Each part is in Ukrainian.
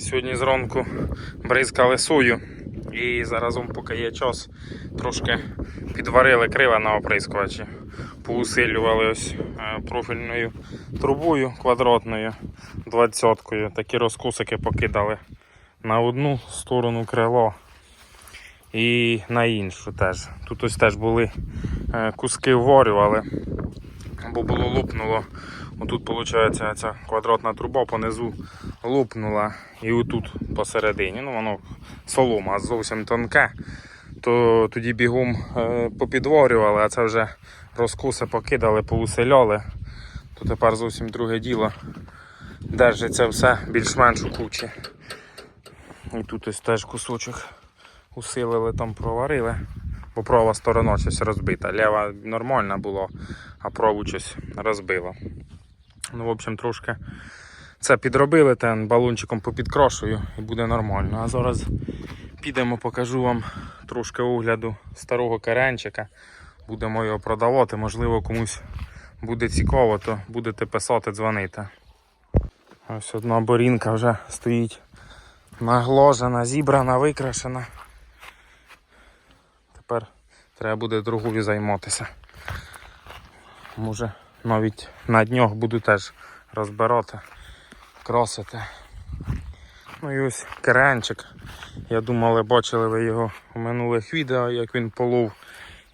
Сьогодні зранку бризкали сою і заразом, поки є час, трошки підварили крила на оприскувачі, поусилювали ось е, профільною трубою квадратною, двадцяткою. Такі розкусики покидали на одну сторону крило і на іншу теж. Тут ось теж були е, куски вварювали, бо було лопнуло. Отут, виходить, ця квадратна труба понизу лопнула і отут посередині. Ну, воно солома зовсім тонке. То тоді бігом е, попідворювали, а це вже розкуси покидали, поуселяли. То тепер зовсім друге діло. Держиться все більш-менш у кучі. І тут ось теж кусочок усилили, там проварили. Бо права сторона щось розбита. Лева нормальна була, а праву щось розбило. Ну, в общем, трошки це підробили, ten балончиком попідкрошую і буде нормально. А зараз підемо, покажу вам трошки огляду старого керенчика. Будемо його продавати. Можливо, комусь буде цікаво, то будете писати, дзвонити. Ось одна борінка вже стоїть нагложена, зібрана, викрашена. Тепер треба буде другою займатися. Може навіть на днях буду теж розбирати, красити. Ну і ось керенчик. Я думали, бачили ви його у минулих відео, як він полов.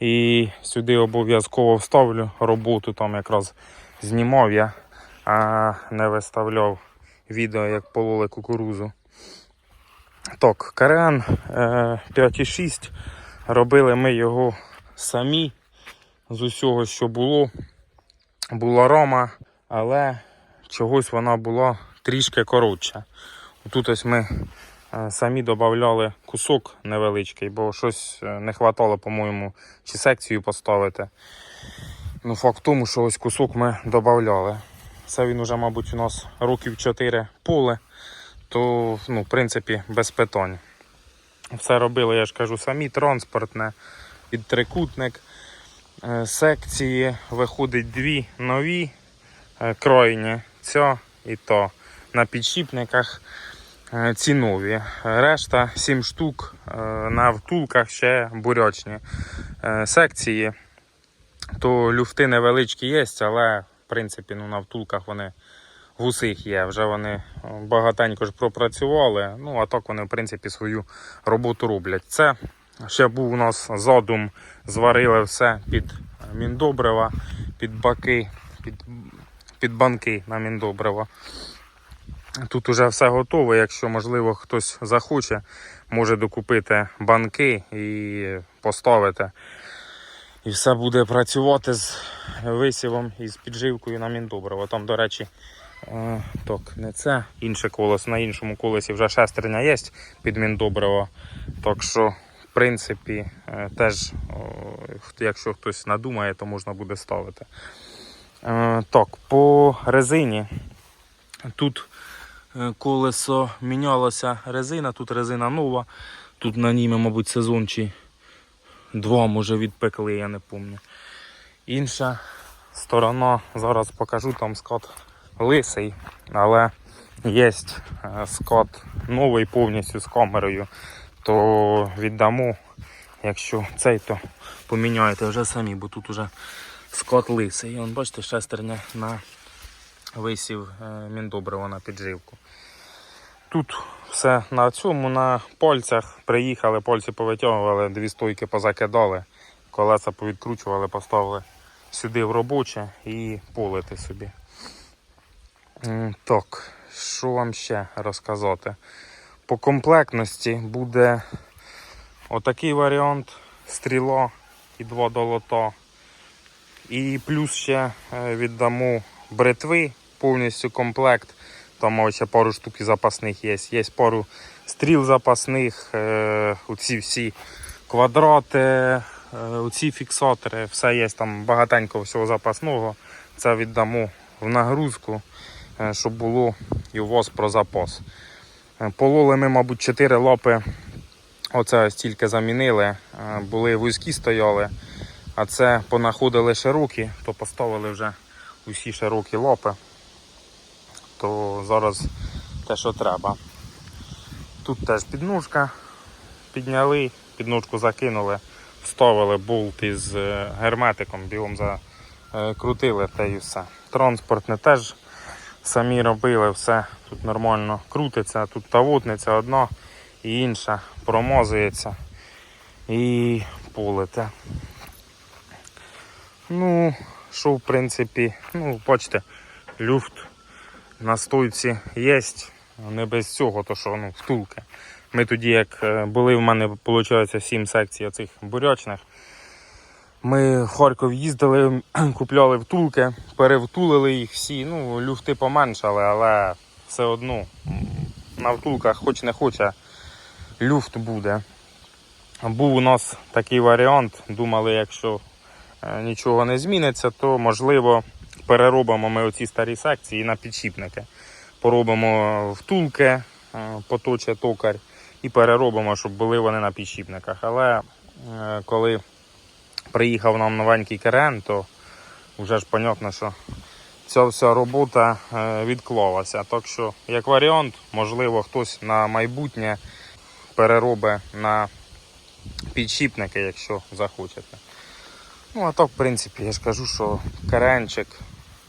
І сюди обов'язково вставлю роботу, там якраз знімав я, а не виставляв відео, як пололи кукурузу. Так, карен е, 5,6. Робили ми його самі з усього, що було. Була рома, але чогось вона була трішки коротша. Тут ось ми е, самі додавали кусок невеличкий, бо щось е, не вистачало, по-моєму, чи секцію поставити. Ну, факт в тому, що ось кусок ми додавали. Це він уже, мабуть, у нас років 4 поле, то, ну, в принципі, без питань. Все робили, я ж кажу, самі транспортне, під трикутник. Е, Секції виходить дві нові е, кройні, ця і то. На підшипниках е, ці нові. Решта 7 штук на втулках ще бурячні секції. То люфти невеличкі є, але в принципі ну, на втулках вони в усіх є. Вже вони е, багатенько ж пропрацювали. Ну, а так вони, в принципі, свою роботу роблять. Це ще був у нас задум, зварили все під міндобрива, під баки, під, під банки на міндобрива. Тут уже все готове. Якщо, можливо, хтось захоче, може докупити банки і поставити. І все буде працювати з висівом і з підживкою на міндобриво. Там, до речі, так, не це інше колесо. На іншому колесі вже шестерня є під міндобриво. Так що, в принципі, е, теж, якщо хтось надумає, то можна буде ставити. Е, Так, по резині. Тут е, колесо мінялося резина, тут резина нова. Тут на ній, мабуть, сезон чи два, може, відпекли, я не пам'ятаю. Інша сторона, зараз покажу, там скот лисий, але є скот новий повністю з камерою, то віддамо, якщо цей, то поміняєте вже самі, бо тут уже скот лисий. Вон, бачите, шестерня на висів е, міндобрива на підживку. Тут все на цьому, на пальцях приїхали, пальці повитягували, дві стойки позакидали, колеса повідкручували, поставили сюди в робоче і полити собі. Так, що вам ще розказати? По комплектності буде отакий варіант стріло і два долота. І плюс ще е, віддамо бритви, повністю комплект. Там ще пару штук запасних є. Є пару стріл запасних, е, оці всі квадрати, е, оці фіксатори, все є там багатенько всього запасного. Це віддамо в нагрузку, щоб було і у про запас. Е, Пололи ми, мабуть, 4 лапи. Оце ось тільки замінили. Е, Були вузькі стояли, а це понаходили широкі, то поставили вже усі широкі лапи. То зараз те, що треба. Тут теж підножка. Підняли, підножку закинули, вставили болт із е, герметиком, бігом закрутили та і все. Транспортне теж самі робили, все тут нормально крутиться, тут тавутниця одна і інша промозується і полете. Ну, що в принципі, ну, бачите, люфт на стойці є, не без цього, то що ну, втулки. Ми тоді, як е, були в мене, виходить, 7 секцій цих бурячних. Ми в Харків їздили, купляли втулки, перевтулили їх всі. Ну, люфти поменшали, але все одно на втулках, хоч не хоче, люфт буде. Був у нас такий варіант. Думали, якщо е, нічого не зміниться, то можливо переробимо ми оці старі секції на підшипники. Поробимо втулки, е, поточе токар і переробимо, щоб були вони на підшипниках. Але е, коли приїхав нам новенький керен, то вже ж понятно, що ця вся робота е, відклалася. Так що, як варіант, можливо, хтось на майбутнє переробить на підшипники, якщо захочете. Ну, а так, в принципі, я ж кажу, що керенчик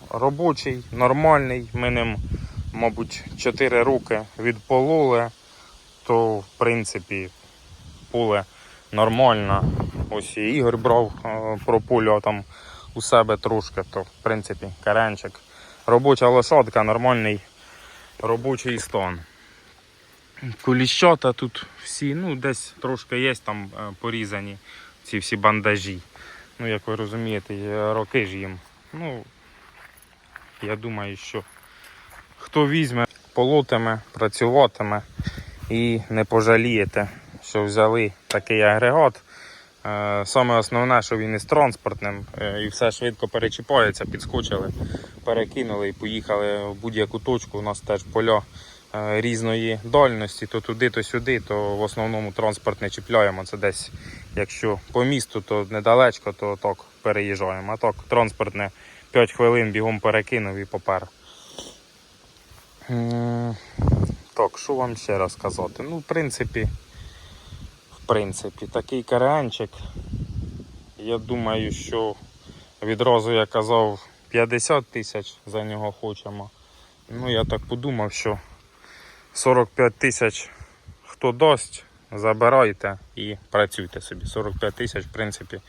робочий, нормальний. Ми ним, мабуть, 4 роки відпололи, то в принципі поле нормально. Ось і Ігор брав е, прополював там у себе трошки, то в принципі керенчик. Робоча лошадка, нормальний робочий стан. Куліщата тут всі, ну десь трошки є там е, порізані ці всі бандажі. Ну, як ви розумієте, роки ж їм. Ну, я думаю, що хто візьме, полотиме, працюватиме і не пожалієте, що взяли такий агрегат. Е, Саме основне, що він із транспортним е, і все швидко перечіпається, підскочили, перекинули і поїхали в будь-яку точку. У нас теж поля е, різної дальності, то туди, то сюди, то в основному транспорт не чіпляємо. Це десь, якщо по місту, то недалечко, то так переїжджаємо. А так транспортне 5 хвилин бігом перекинув і попер. Так, що вам ще розказати? Ну, в принципі, принципі, такий каранчик. Я думаю, що відразу я казав 50 тисяч за нього хочемо. Ну, я так подумав, що 45 тисяч хто дасть, забирайте і працюйте собі. 45 тисяч, в принципі,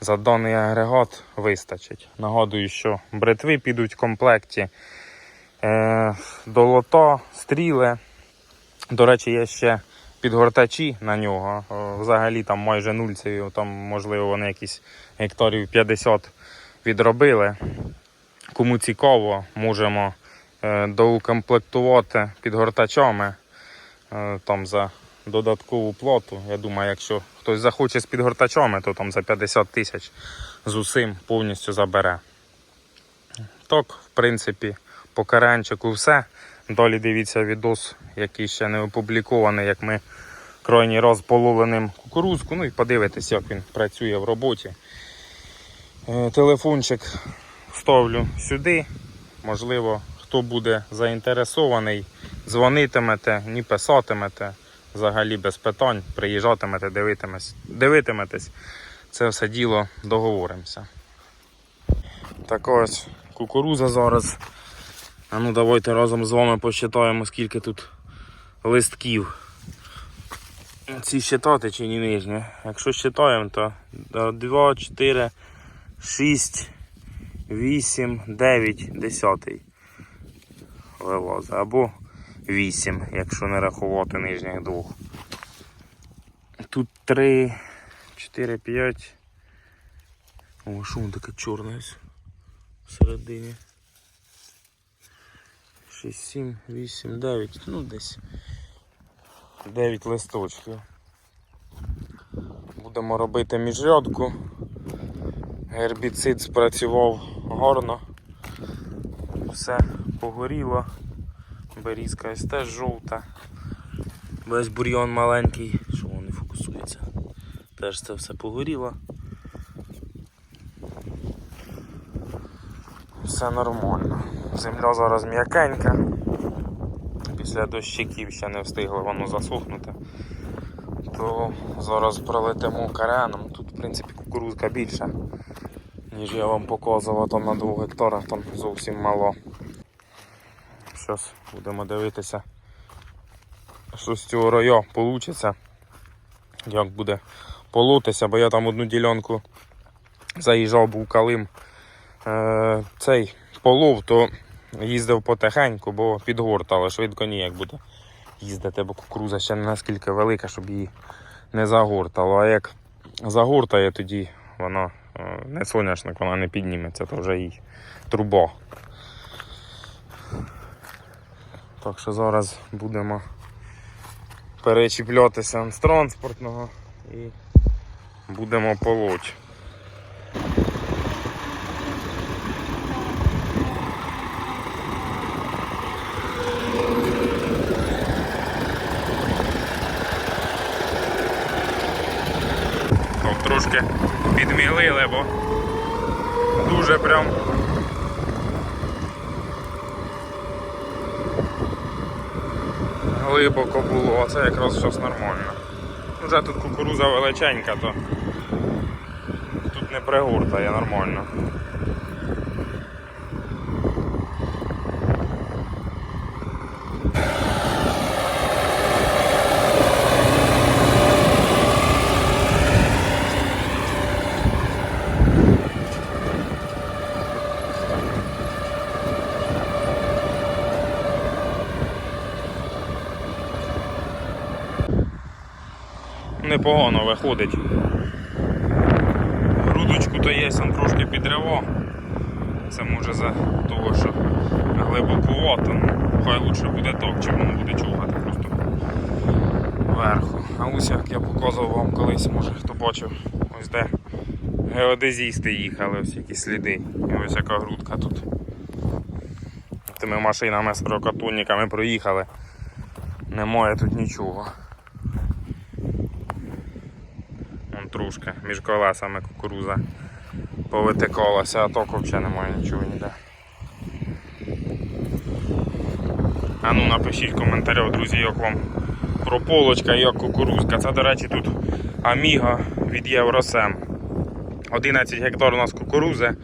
за даний агрегат вистачить. Нагадую, що бритви підуть в комплекті. Е, долото, стріли. До речі, є ще підгортачі на нього. Е, Взагалі там майже нульцеві, там, можливо, вони якісь гектарів 50 відробили. Кому цікаво, можемо е, доукомплектувати підгортачами е, там за додаткову плату. Я думаю, якщо хтось захоче з підгортачами, то там за 50 тисяч з усім повністю забере. Так, в принципі, по каранчику все. Далі дивіться відос, який ще не опублікований, як ми крайній раз пололи ним кукурузку. Ну і подивитесь, як він працює в роботі. Е, Телефончик вставлю сюди. Можливо, хто буде заінтересований, дзвонитимете, ні писатимете. Взагалі без питань, приїжджатимете, дивитимесь, дивитиметесь. Це все діло договоримося. Так ось кукуруза зараз. А ну давайте разом з вами посчитаємо, скільки тут листків. Ці щитати чи ні нижні. Якщо считаємо, то 2, 4, 6, 8, 9, 10 вилазить. Або 8, якщо не рахувати нижніх двох. Тут 3, 4, 5. О, що воно таке чорне ось всередині. 6, 7, 8, 9, ну десь 9 листочків. Будемо робити міжрядку. Гербіцид спрацював гарно. Все погоріло. Берізка ось теж жовта. Весь бур'йон маленький, що воно не фокусується. Теж це все погоріло. Все нормально. Земля зараз м'якенька. після дощиків ще не встигло воно засохнути. То зараз пролетимо кареном. Тут, в принципі, кукурузка більша, ніж я вам показував там на 2 гектарах, там зовсім мало. Зараз будемо дивитися, що з цього рою вийде, як буде полотися, бо я там одну ділянку заїжджав, був калим. Е, цей полов, то їздив потихеньку, бо підгортало, швидко ніяк буде їздити, бо кукуруза ще не наскільки велика, щоб її не загортало. А як загортає, тоді вона е, не соняшник, вона не підніметься, то вже їй труба. Так що зараз будемо перечіплятися з транспортного і будемо полоть. Тут трошки підмілили, бо дуже прям глибоко було, а це якраз щось нормально. Вже тут кукуруза величенька, то тут не пригортає нормально. Непогано виходить. Грудочку то є, он трошки підриво. Це може за того, що глибоковато. Ну, Хай лучше буде так, чим воно буде чугати просто вверху. А ось як я показував вам колись, може хто бачив, ось де геодезісти їхали, ось які сліди. І ось яка грудка тут. Тими машинами з прокатунниками проїхали. Немає тут нічого. Вон між колесами кукуруза повитикалася, а току взагалі немає нічого ніде. А ну напишіть в коментарях, друзі, як вам прополочка і як кукурузка. Це, до речі, тут Аміга від Євросем. 11 гектар у нас кукурузи,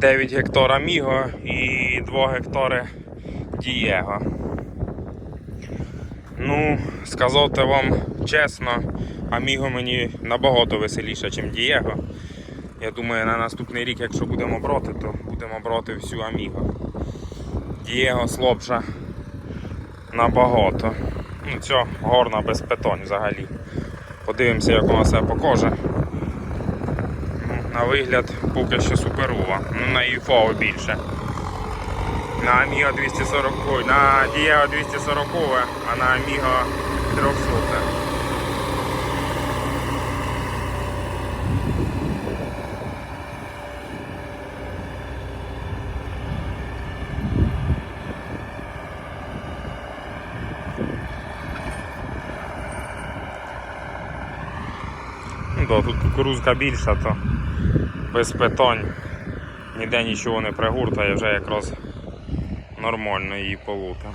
9 гектар Аміго і 2 гектари Дієго. Ну, сказати вам чесно, Аміго мені набагато веселіше, ніж Дієго. Я думаю, на наступний рік, якщо будемо брати, то будемо брати всю Аміго. Дієго слабша набагато. Ну, ця горна без питань взагалі. Подивимося, як вона себе покаже. На вигляд поки що суперова. Ну, на ЮФО більше. На Amiga 240, ой, на Diego 240, а на Amiga 300. Ну тут кукурузка більша, то без питань ніде нічого не пригуртає, вже якраз нормально її полута.